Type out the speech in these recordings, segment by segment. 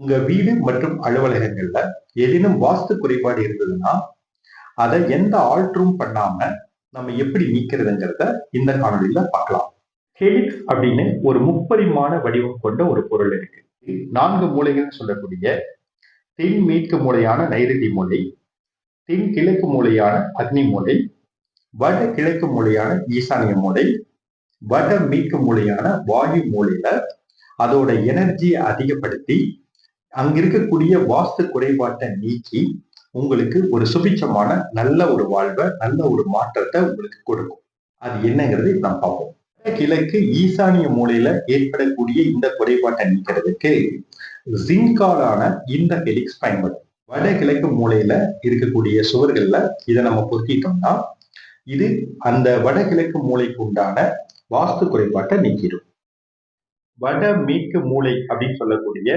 உங்க வீடு மற்றும் அலுவலகங்கள்ல ஏதேனும் வாஸ்து குறைபாடு இருந்ததுன்னா அதை எந்த ஆல்ட்ரும் பண்ணாம நம்ம எப்படி நீக்கிறதுங்கிறத இந்த காணொலியில பார்க்கலாம். ஹெலிக்ஸ் அப்படின்னு ஒரு முப்பரிமாண வடிவம் கொண்ட ஒரு பொருள் இருக்கு. நான்கு மூலைகள் சொல்லக்கூடிய தென் மேற்கு மூலையான நைருதி மூலை தென் கிழக்கு மூலையான அக்னி மூலை வட கிழக்கு மூலையான ஈசானிய மூலை வட மேற்கு மூலையான வாயு மூலையில அதோட எனர்ஜியை அதிகப்படுத்தி அங்க இருக்கக்கூடிய வாஸ்து குறைபாட்டை நீக்கி உங்களுக்கு ஒரு சுபிச்சமான நல்ல ஒரு வாழ்வை நல்ல ஒரு மாற்றத்தை உங்களுக்கு கொடுக்கும். அது என்னங்கிறது நாம் நம்ம பார்ப்போம். கிழக்கு ஈசானிய மூலையில ஏற்படக்கூடிய இந்த குறைபாட்டை நீக்கிறதுக்கு ஜிங்காலான இந்த ஹெலிக்ஸ் பயன்படும். வடகிழக்கு மூலையில இருக்கக்கூடிய சுவர்கள்ல இதை நம்ம பொருத்திட்டோம்னா இது அந்த வடகிழக்கு மூளைக்கு உண்டான வாஸ்து குறைபாட்டை நீக்கிடும். வட மேற்கு மூளை அப்படின்னு சொல்லக்கூடிய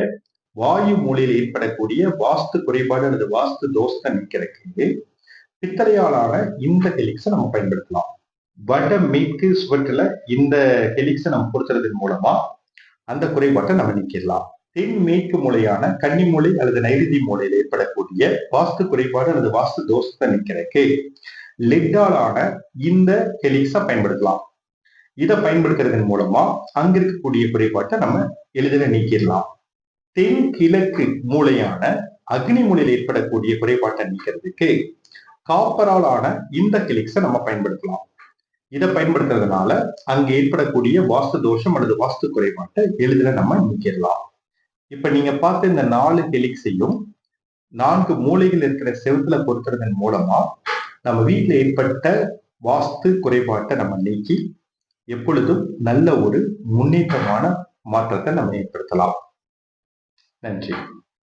வாயு மூலையில் ஏற்படக்கூடிய வாஸ்து குறைபாடு அல்லது வாஸ்து தோஷத்தை நிற்கிறதுக்கு பித்தளையாலான இந்த ஹெலிக்ஸை நம்ம பயன்படுத்தலாம். வட மேற்கு சுவற்றில் இந்த ஹெலிக்ஸை நம்ம பொருத்துறதன் மூலமா அந்த குறைபாட்டை நம்ம நிற்கிடலாம் தென் மேற்கு மூலையான கன்னி மூலை அல்லது நைருதி மூலையில் ஏற்படக்கூடிய வாஸ்து குறைபாடு அல்லது வாஸ்து தோஷத்தை நிற்கிறதுக்கு லெட்டாலான இந்த ஹெலிக்ஸை பயன்படுத்தலாம். இதை பயன்படுத்துறதன் மூலமா அங்க இருக்கக்கூடிய குறைபாட்டை நம்ம எளிதில் நீக்கிடலாம். தென்கிழக்கு மூளையான அக்னி மூலையில் ஏற்படக்கூடிய குறைபாட்டை நீக்கிறதுக்கு காப்பரால் ஆன இந்த கிளிக்ஸை நம்ம பயன்படுத்தலாம். இதை பயன்படுத்துறதுனால அங்க ஏற்படக்கூடிய வாஸ்து தோஷம் அல்லது வாஸ்து குறைபாட்டை எளிதில் நம்ம நீக்கிடலாம். இப்ப நீங்க பார்த்த இந்த நாலு ஹெலிக்ஸையும் நான்கு மூளைகள் இருக்கிற செவத்துல பொருத்துறதன் மூலமா நம்ம வீட்டில் ஏற்பட்ட வாஸ்து குறைபாட்டை நம்ம நீக்கி எப்பொழுதும் நல்ல ஒரு முன்னேற்றமான மாற்றத்தை நம்ம ஏற்படுத்தலாம். plenty